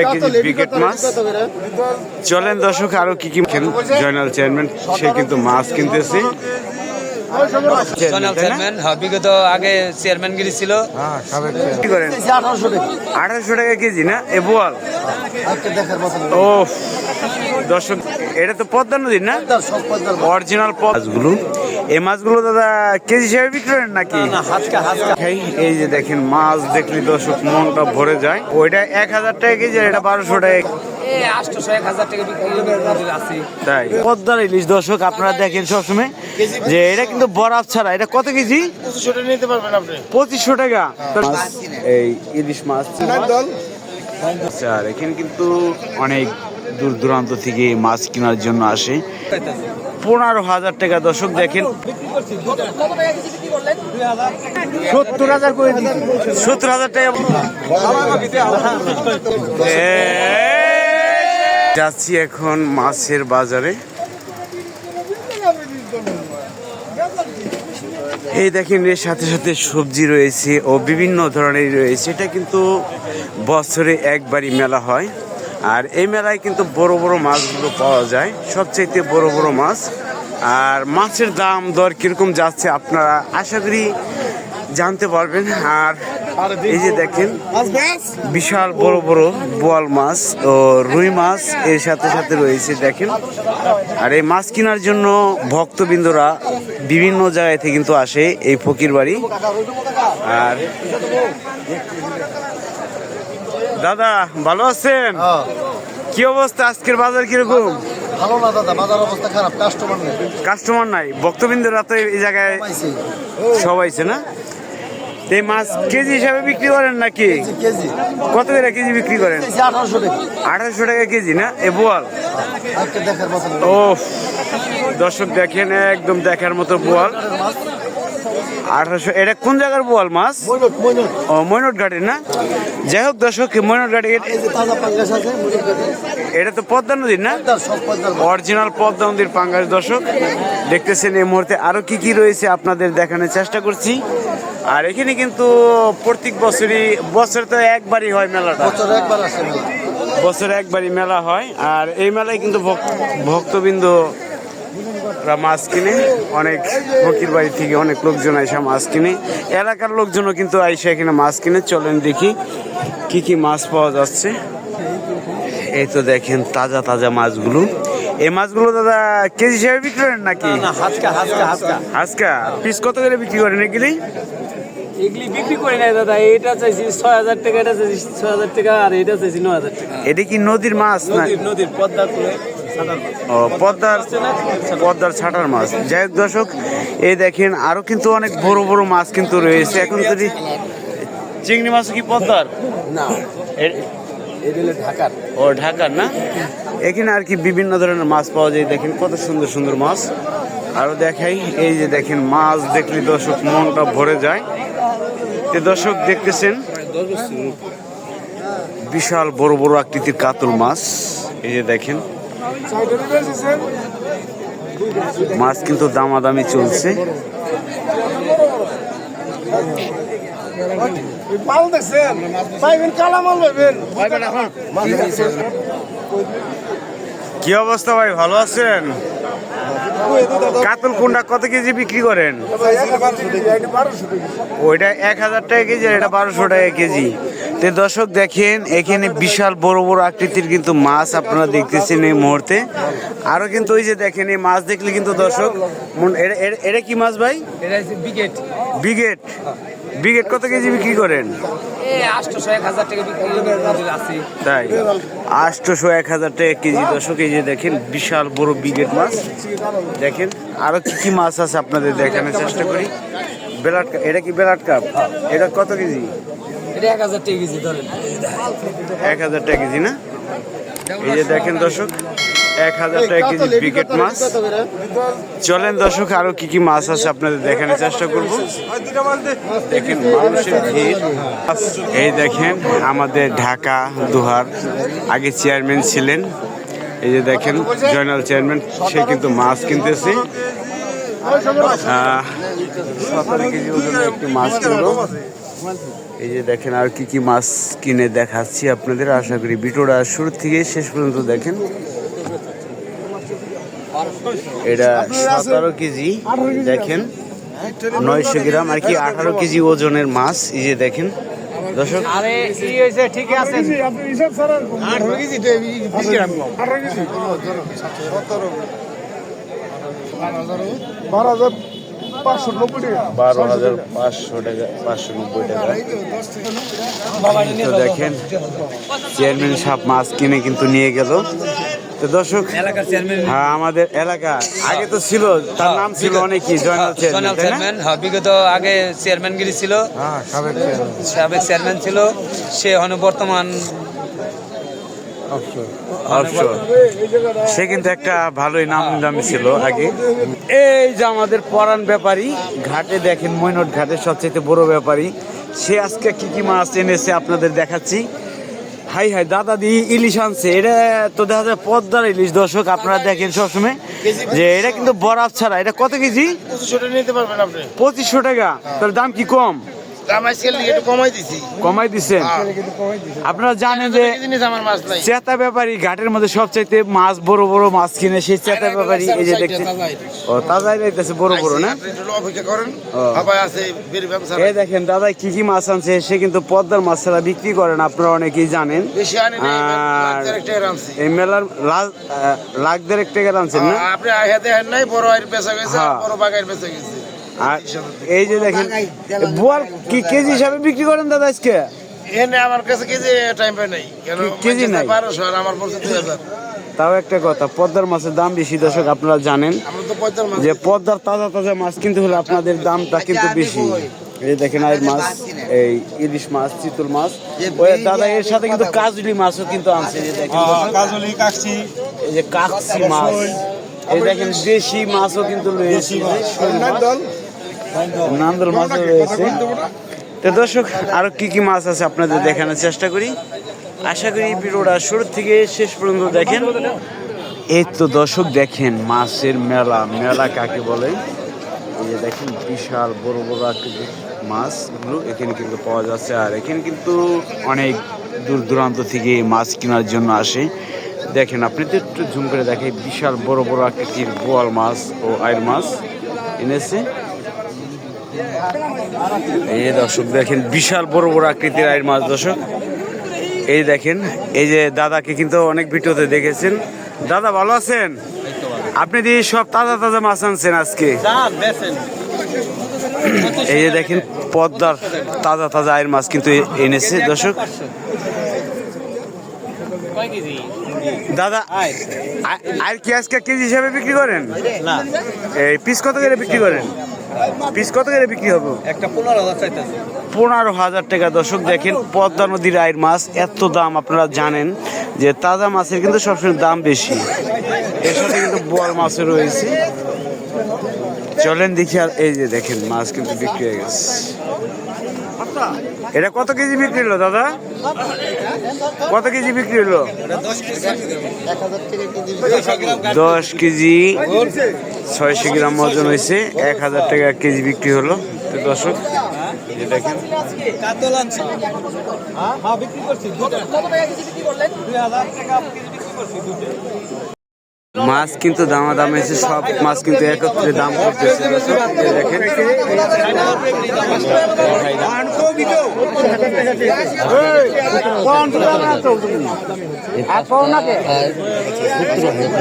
এক মাছ। চলেন দর্শক আরও কি কি জয়নাল চেয়ারম্যান সে কিন্তু মাছ কিনতেছি। হ্যাঁ বিগত আগে চেয়ারম্যানগিরি ছিল। কি করেন? আঠারোশো টাকা। কেজি না? এ বোয়াল। ও দর্শক এটা তো পদ্মা নদীর না? অরিজিনাল মাছগুলো এই মাছগুলো দাদা কেজি হিসাবে বিক্রি করেন নাকি? এই এই যে দেখেন মাছ দেখলে দর্শক মনটা ভরে যায়। ওইটা এক হাজার টাকা কেজি এটা বারোশো টাকা তাই। পদ্মার ইলিশ দর্শক আপনারা দেখেন সবসময় যে এটা কিন্তু ছাড়া। এটা কত কেজি? পঁচিশশো টাকা। এই ইলিশ মাছ। আচ্ছা এখানে কিন্তু অনেক দূর দূরান্ত থেকে মাছ কেনার জন্য আসে। পনেরো হাজার টাকা দর্শক দেখেন। সত্তর হাজার করে সত্তর হাজার টাকা যাচ্ছি এখন মাছের বাজারে। এই দেখেন এর সাথে সাথে সবজি রয়েছে ও বিভিন্ন ধরনের রয়েছে। এটা কিন্তু বছরে একবারই মেলা হয়। আর এই মেলায় কিন্তু বড় বড় মাছগুলো পাওয়া যায়, সবচাইতে বড় বড় মাছ। আর মাছের দাম, দর কীরকম যাচ্ছে আপনারা আশা করি জানতে পারবেন। আর এই যে দেখেন, বিশাল বড় বড় বোয়াল মাছ ও রুই মাছ এর সাথে সাথে রয়েছে, দেখেন। আর এই মাছ কেনার জন্য ভক্তবৃন্দরা বিভিন্ন জায়গায় থেকে কিন্তু আসে এই ফকির বাড়ি। আর দাদা ভালো আছেন? কি অবস্থা আজকের বাজার কীরকম? ভালো না দাদা বাজার অবস্থা খারাপ কাস্টমার নেই। কাস্টমার নাই। ভক্তবৃন্দরা তো এই জায়গায় পাইছি সবাই আছে না এই মাছ কেজি হিসাবে বিক্রি করেন নাকি? কেজি কত করে কেজি বিক্রি করেন? আঠারোশো টাকা। কেজি না? এ বোয়াল? ও দর্শক দেখেন একদম দেখার মতো বোয়াল। আঠারোশো এটা কোন জায়গার বোয়াল মাছ? ও মৈনট ঘাটের না? যাই হোক দর্শক মৈনট ঘাটে এটা তো পদ্মা নদীর না। অরিজিনাল পদ্মা নদীর পাঙ্গাস দর্শক। দেখতেছেন এই মুহূর্তে আরও কি কি রয়েছে আপনাদের দেখানোর চেষ্টা করছি। আর এখানে কিন্তু প্রত্যেক বছরই বছর তো একবারই হয় মেলাটা। বছরে একবার বছরে একবারই মেলা হয়। আর এই মেলায় কিন্তু ভক- ভক্তবৃন্দ রা মাছ কিনে অনেক ফকির বাড়ি থেকে অনেক লোকজন আইসা মাছ কিনে। এলাকার লোকজনও কিন্তু আইসা এখানে মাছ কিনে। চলেন দেখি কি কি মাছ পাওয়া যাচ্ছে। এই তো দেখেন তাজা তাজা মাছগুলো। এই মাছগুলো দাদা কেজি হিসাবে বিক্রি করেন নাকি? আজকা পিস কত করে বিক্রি করেন এগুলি? এগুলি বিক্রি করি নাই দাদা এটা চাইছি ছয় হাজার টাকা এটা চাইছি ছয় হাজার টাকা আর এটা চাইছি নয় হাজার টাকা। এটা কি নদীর মাছ না নদীর নদীর পদ্মা করে। ও পদ্মার পদ্মার ছাটার মাছ। যাই হোক দর্শক এই দেখেন আরও কিন্তু অনেক বড় বড় মাছ কিন্তু রয়েছে। এখন যদি চিংড়ি মাছ কি পদ্মার? না। ঢাকার। ও ঢাকার না? এখানে আর কি বিভিন্ন ধরনের মাছ পাওয়া যায়। দেখেন কত সুন্দর সুন্দর মাছ। আরও দেখাই এই যে দেখেন মাছ দেখলে দর্শক মনটা ভরে যায়। তো দর্শক দেখতেছেন বিশাল বড় বড় আকৃতির কাতল মাছ। এই যে দেখেন মাছ কিন্তু দামাদামি চলছে। মাল দেখছেন পাইবেন কালা মাল পাইবেন কি অবস্থা ভাই ভালো আছেন? কাতল কোনটা কত কেজি বিক্রি করেন? ওইটা এক হাজার টাকা কেজি আর এটা বারোশো টাকা কেজি। তো দর্শক দেখেন এখানে বিশাল বড় বড় আকৃতির কিন্তু মাছ আপনারা দেখতেছেন এই মুহূর্তে। আরও কিন্তু ওই যে দেখেন এই মাছ দেখলে কিন্তু দর্শক এটা- কি মাছ ভাই? বিকেট বিগেট। বিগেট। কত কেজি বিক্রি করেন? তাই? আটশোশো এক হাজার টাকা কেজি দর্শক এই যে দেখেন বিশাল বড় বিগেট মাছ। দেখেন আরও কি কি মাছ আছে আপনাদের দেখানোর চেষ্টা করি। বেলাট কাপ এটা কি বেলাট কাপ? এটা কত কেজি? এটা এক হাজার টাকা কেজি ধরেন। এক হাজার টাকা কেজি না? এই যে দেখেন দর্শক এক হাজার টাকা কেজি বিকেট মাছ। চলেন দর্শক আরও কি কি মাছ আছে আপনাদের দেখানোর চেষ্টা করব। দেখেন মানুষের ভিড়। এই দেখেন আমাদের ঢাকা দুহার আগে চেয়ারম্যান ছিলেন। এই যে দেখেন জয়নাল চেয়ারম্যান সে কিন্তু মাছ কিনতেছে। সতেরো কেজি ওজনের একটি মাছ কিনলো। এই যে দেখেন আর কি কি মাছ কিনে দেখাচ্ছি আপনাদের আশা করি ভিডিওটা শুরু থেকে শেষ পর্যন্ত দেখেন। এটা সতেরো কেজি দেখেন নয়শো গ্রাম আর কি আঠারো কেজি ওজনের মাছ এই যে দেখেন। দর্শক আরে কি হয়েছে ঠিক আছে আপনি হিসাব ছাড়া আঠারো কেজি। বারো হাজার পাঁচশো টাকা পাঁচশো নব্বই টাকা। তো দেখেন চেয়ারম্যান সাহেব মাছ কিনে কিন্তু নিয়ে গেল। তো দর্শক চেয়ারম্যান। হ্যাঁ আমাদের এলাকা। আগে তো ছিল তার নাম ছিল অনেকই জয়নাল চেয়ারম্যান তাই চেয়ারম্যান। হ্যাঁ বিগত আগে চেয়ারম্যানগিরি ছিল। হ্যাঁ সাবেক চেয়ারম্যান। সাবেক চেয়ারম্যান ছিল। সে এখন বর্তমান অবসর সে কিন্তু একটা ভালোই নাম দামি ছিল আগে। এই যে আমাদের পরাণ ব্যাপারী ঘাটে দেখেন মৈনট ঘাটের সবচেয়ে বড় ব্যাপারী। সে আজকে কি কি মাছ এনেছে আপনাদের দেখাচ্ছি। হাই হাই দাদা দি ইলিশ আনছে। এটা তো দেখা যায় পদ্মার ইলিশ। দর্শক আপনারা দেখেন সবসময় যে এটা কিন্তু বরফ ছাড়া। এটা কত কেজি? পঁচিশশোটা নিতে পারবেন আপনি। পঁচিশশো টাকা। তার দাম কি কম? কমাই দিচ্ছেন আপনারা জানেন যে চেতা ব্যাপারী ঘাটের মধ্যে সবচাইতে মাছ বড় বড় মাছ কিনে সেই চেতা ব্যাপারী এই যে দেখতে ও তাজাই রাইতেছে বড় বড় না? এই দেখেন দাদা কি কি মাছ আনছে সে কিন্তু পদ্মার মাছ ছাড়া বিক্রি করেন আপনারা অনেকেই জানেন। আর- এই মেলার লাখ দেড়েক টাকা আনছেন না? আপনি দেখেন নাই বড় আইর বেচা গেছে হ্যাঁ। বড় বাগাইর বেচা গেছে। আর এই যে দেখেন বোয়াল কি কেজি হিসাবে বিক্রি করেন দাদা আজকে? এনে আমার কাছে কেজি টাইম পাই নাই কেজি নাই? বারোশো আর আমার পড়ছে দুই হাজার। তাও একটা কথা পদ্মার মাছের দাম বেশি দর্শক আপনারা জানেন। যে পদ্মার তাজা তাজা মাছ কিনতে হলে আপনাদের দামটা কিন্তু বেশি। এই দেখেন আর মাছ এই ইলিশ মাছ চিতল মাছ। ওই দাদা এর সাথে কিন্তু কাজলি মাছও কিন্তু আনছে এই যে দেখেন। কাজলি কাকছি এই যে কাকসি মাছ। এই দেখেন দেশি মাছও কিন্তু রয়েছে। নান্দল মাছও রয়েছে। তো দর্শক, আরও কি কি মাছ আছে আপনাদের দেখানোর চেষ্টা করি? আশা করি ভিডিওটা শুরু থেকে শেষ পর্যন্ত দেখেন। এই তো দর্শক, দেখেন মাছের মেলা। মেলা কাকে বলে? এই যে দেখেন, বিশাল বড় বড় আকৃতির মাছগুলো এখানে কিন্তু পাওয়া যাচ্ছে। আর এখানে কিন্তু অনেক দূর দূরান্ত থেকে মাছ কেনার জন্য আসে। দেখেন আপনি তো একটু ঝুম করে দেখেন বিশাল বড় বড় আকৃতির বোয়াল মাছ ও আয়ের মাছ এনেছে। এই যে দর্শক দেখেন বিশাল বড় বড় আকৃতির আয়ের মাছ দর্শক। এই দেখেন এই যে দাদাকে কিন্তু অনেক ভিডিওতে দেখেছেন। দাদা ভালো আছেন? আপনি দিয়ে সব তাজা তাজা মাছ আনছেন আজকে। এই যে দেখেন পদ্মার তাজা তাজা আয়ের মাছ কিন্তু এনেছে দর্শক। দাদা আর কি আজকে কেজি হিসাবে বিক্রি করেন? এই পিস কত করে বিক্রি করেন? পিস কত করে বিক্রি হবে? একটা পনেরো হাজার চাইতেছে। পনেরো হাজার টাকা। দর্শক দেখেন পদ্মা নদীর আয়ের মাছ এত দাম আপনারা জানেন যে তাজা মাছের কিন্তু সবসময় দাম বেশি। এর সাথে কিন্তু বোয়াল মাছও রয়েছে। চলেন দেখি আর এই যে দেখেন মাছ কিন্তু বিক্রি হয়ে গেছে। এটা কত কেজি বিক্রি হলো, দাদা? কত কেজি বিক্রি হলো? দশ কেজি ছয়শো গ্রাম ওজন হয়েছে, এক হাজার টাকা কেজি বিক্রি হলো। দর্শক দেখেন হ্যাঁ দুটো মাছ কিন্তু দামা দাম এসে সব মাছ কিন্তু একত্রে দাম করতেছে। দেখেন।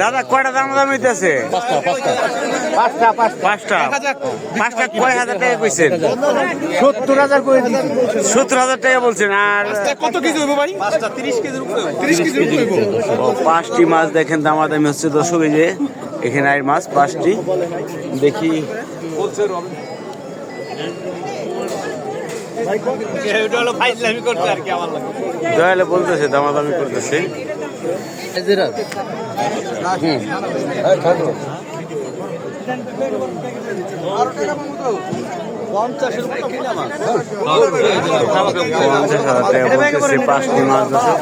দাদা কয়টা দাম দাম হইতেছে? পাঁচটা পাঁচটা। পাঁচটা। কয় হাজার টাকা কইছেন? সত্তর হাজার সত্তর হাজার টাকা বলছেন আর কত কেজি হইব ভাই? পাঁচটা তিরিশ কেজির তিরিশ কেজি ও, পাঁচটি মাছ দেখেন দামাদামি হচ্ছে দর্শক যে এখানে আর মাছ পাঁচটি। দেখি। দয়ালে বলতেছে দামাদামি করতেছে। পঞ্চাশের উপরে কিনা হাজার টাকা বলতেছে পাঁচটি মাছ দর্শক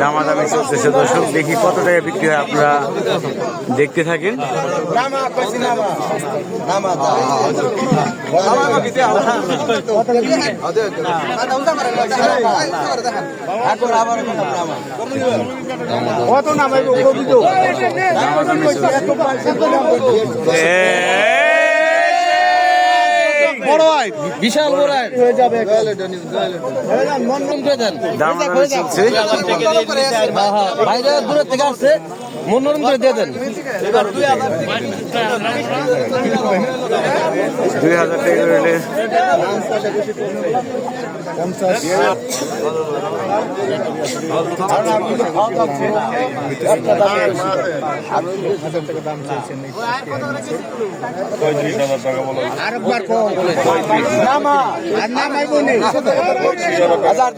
দামাদামি চলতেছে। দর্শক দেখি কত টাকা বিক্রি হয়। আপনারা দেখতে থাকেন। নামা কইছি নামা নামা কত নামাইবো কবি তো দামাদামি চলছে বড় হয় বিশাল বড় হয়ে যাবে মন মন করে দেন। দামাদামি চলছে। বাইরে দূরের থেকে আসছে মনোরম করে দিয়ে দেন। দুই হাজার টাকা আরেকবার কম নামা আর হাজার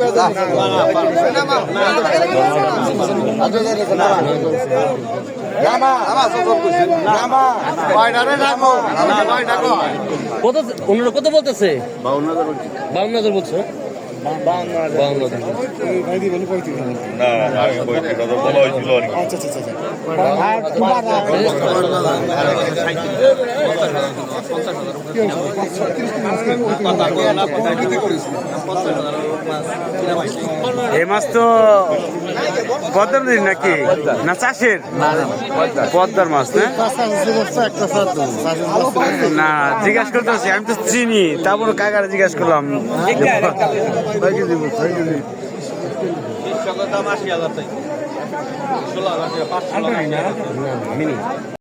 কত কত বলতেছে বাউন্ন হাজার বলছো? এই মাছ তো পদ্মার নদীর নাকি? না চাষের? পদ্মার মাছ, না? জিজ্ঞাসা করতেছি আমি তো চিনি তারপর কাকারে জিজ্ঞাসা করলাম দাম আশি হাজার টাকা ষোলো হাজার পাঁচশো